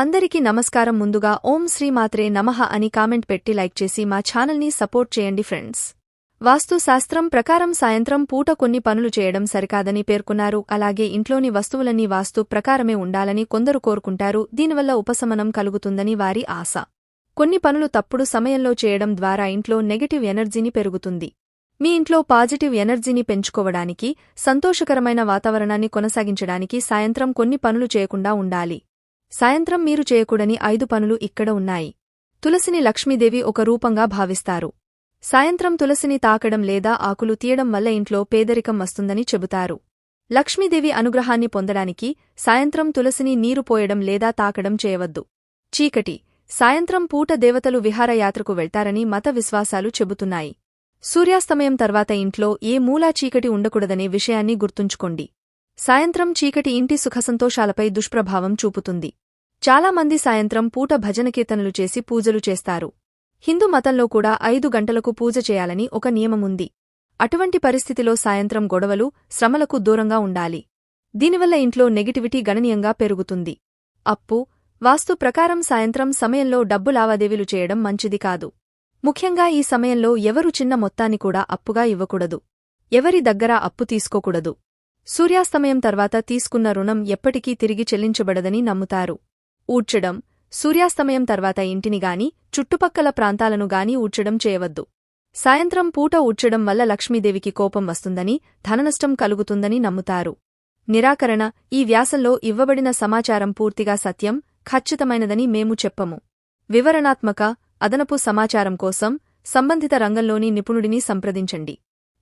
అందరికీ నమస్కారం ముందుగా ఓం శ్రీమాత్రే నమః అని కామెంట్ పెట్టి లైక్ చేసి మా ఛానల్ని సపోర్ట్ చేయండి ఫ్రెండ్స్. వాస్తుశాస్త్రం ప్రకారం సాయంత్రం పూట కొన్ని పనులు చేయడం సరికాదని పేర్కొన్నారు. అలాగే ఇంట్లోని వస్తువులన్నీ వాస్తు ప్రకారమే ఉండాలని కొందరు కోరుకుంటారు. దీనివల్ల ఉపశమనం కలుగుతుందని వారి ఆశ. కొన్ని పనులు తప్పుడు సమయంలో చేయడం ద్వారా ఇంట్లో నెగటివ్ ఎనర్జీని పెరుగుతుంది. మీ ఇంట్లో పాజిటివ్ ఎనర్జీని పెంచుకోవడానికి సంతోషకరమైన వాతావరణాన్ని కొనసాగించడానికి సాయంత్రం కొన్ని పనులు చేయకుండా ఉండాలి. సాయంత్రం మీరు చేయకూడని ఐదు పనులు ఇక్కడ ఉన్నాయి. తులసిని లక్ష్మీదేవి ఒక రూపంగా భావిస్తారు. సాయంత్రం తులసిని తాకడం లేదా ఆకులు తీయడం వల్ల ఇంట్లో పేదరికం వస్తుందని చెబుతారు. లక్ష్మీదేవి అనుగ్రహాన్ని పొందడానికి సాయంత్రం తులసిని నీరు పోయడం లేదా తాకడం చేయవద్దు. చీకటి. సాయంత్రం పూట దేవతలు విహారయాత్రకు వెళ్తారని మత విశ్వాసాలు చెబుతున్నాయి. సూర్యాస్తమయం తర్వాత ఇంట్లో ఏ మూలా చీకటి ఉండకూడదనే విషయాన్ని గుర్తుంచుకోండి. సాయంత్రం చీకటి ఇంటి సుఖసంతోషాలపై దుష్ప్రభావం చూపుతుంది. చాలామంది సాయంత్రం పూట భజనకీర్తనలు చేసి పూజలు చేస్తారు. హిందూ మతంలో కూడా ఐదు గంటలకు పూజ చేయాలని ఒక నియమముంది. అటువంటి పరిస్థితిలో సాయంత్రం గొడవలు శ్రమలకు దూరంగా ఉండాలి. దీనివల్ల ఇంట్లో నెగిటివిటీ గణనీయంగా పెరుగుతుంది. అప్పు వాస్తు ప్రకారం సాయంత్రం సమయంలో డబ్బు లావాదేవీలు చేయడం మంచిది కాదు. ముఖ్యంగా ఈ సమయంలో ఎవరు చిన్న మొత్తాన్ని కూడా అప్పుగా ఇవ్వకూడదు. ఎవరి దగ్గర అప్పు తీసుకోకూడదు. సూర్యాస్తమయం తర్వాత తీసుకున్న రుణం ఎప్పటికీ తిరిగి చెల్లించబడదని నమ్ముతారు. ఊడ్చడం. సూర్యాస్తమయం తర్వాత ఇంటిని గాని చుట్టుపక్కల ప్రాంతాలను గాని ఊడ్చడం చేయవద్దు. సాయంత్రం పూట ఊడ్చడం వల్ల లక్ష్మీదేవికి కోపం వస్తుందని ధననష్టం కలుగుతుందని నమ్ముతారు. నిరాకరణ. ఈ వ్యాసంలో ఇవ్వబడిన సమాచారం పూర్తిగా సత్యం ఖచ్చితమైనదని మేము చెప్పము. వివరణాత్మక అదనపు సమాచారం కోసం సంబంధిత రంగంలోని నిపుణుడిని సంప్రదించండి.